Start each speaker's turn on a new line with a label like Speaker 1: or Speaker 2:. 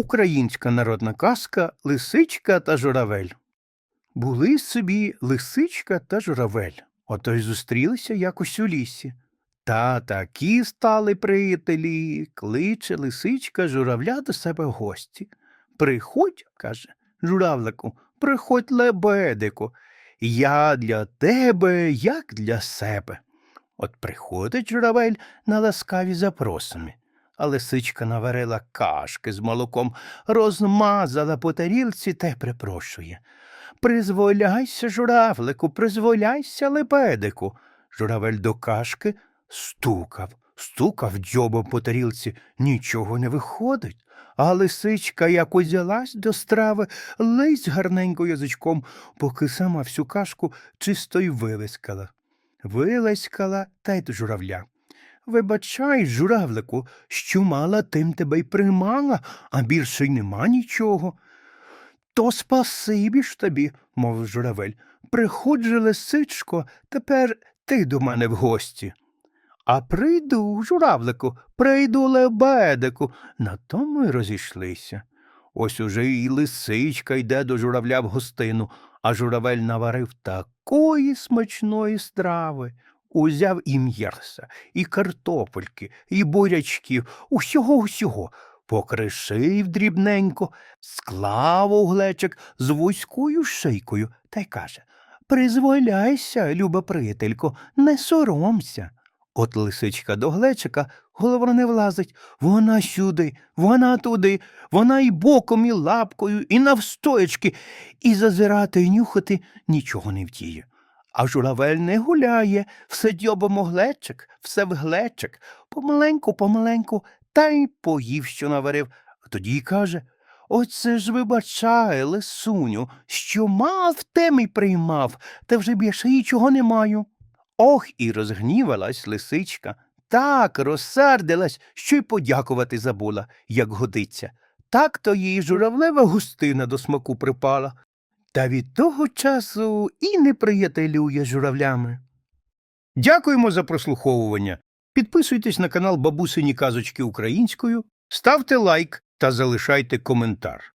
Speaker 1: Українська народна казка Лисичка та журавель. Були собі лисичка та журавель. Ото й зустрілися якось у лісі. Та такі стали приятелі, кличе лисичка журавля до себе гості. Приходь, каже журавлику, приходь лебедику. Я для тебе, як для себе. От приходить журавель на ласкаві запросами. А лисичка наварила кашки з молоком, розмазала по тарілці та й припрошує. Призволяйся, журавлику, призволяйся, лебедику. Журавель до кашки стукав, стукав дзьобом по тарілці, нічого не виходить. А лисичка як узялась до страви, лись гарненько язичком, поки сама всю кашку чисто й вилискала. Вилискала та й до журавля. Вибачай, журавлику, що мала, тим тебе й приймала, а більше й нема нічого. То спасибі ж тобі, мовив журавель. Приходь лисичко, тепер ти до мене в гості. А прийду, журавлику, прийду лебедику. На тому й розійшлися. Ось уже і лисичка йде до журавля в гостину, а журавель наварив такої смачної страви. Узяв і м'яса, і картопельки, і бурячків, усього усього, покришив дрібненько, склав у глечик з вузькою шийкою та й каже Призволяйся, люба приятелько, не соромся. От лисичка до глечика голова не влазить. Вона сюди, вона туди, вона і боком, і лапкою, і навстоячки, і зазирати, і нюхати нічого не втіє. А журавель не гуляє, все дьобом глечик, все в глечик, помаленьку, помаленьку, та й поїв, що наварив. Тоді й каже Оце ж вибачай, лисуню, що мав, тем і приймав, та вже більше нічого не маю. Ох, і розгнівалась лисичка. Так розсердилась, що й подякувати забула, як годиться. Так то їй журавлева густина до смаку припала. Та від того часу і не приятелює журавлями. Дякуємо за прослуховування. Підписуйтесь на канал Бабусині Казочки Українською, ставте лайк та залишайте коментар.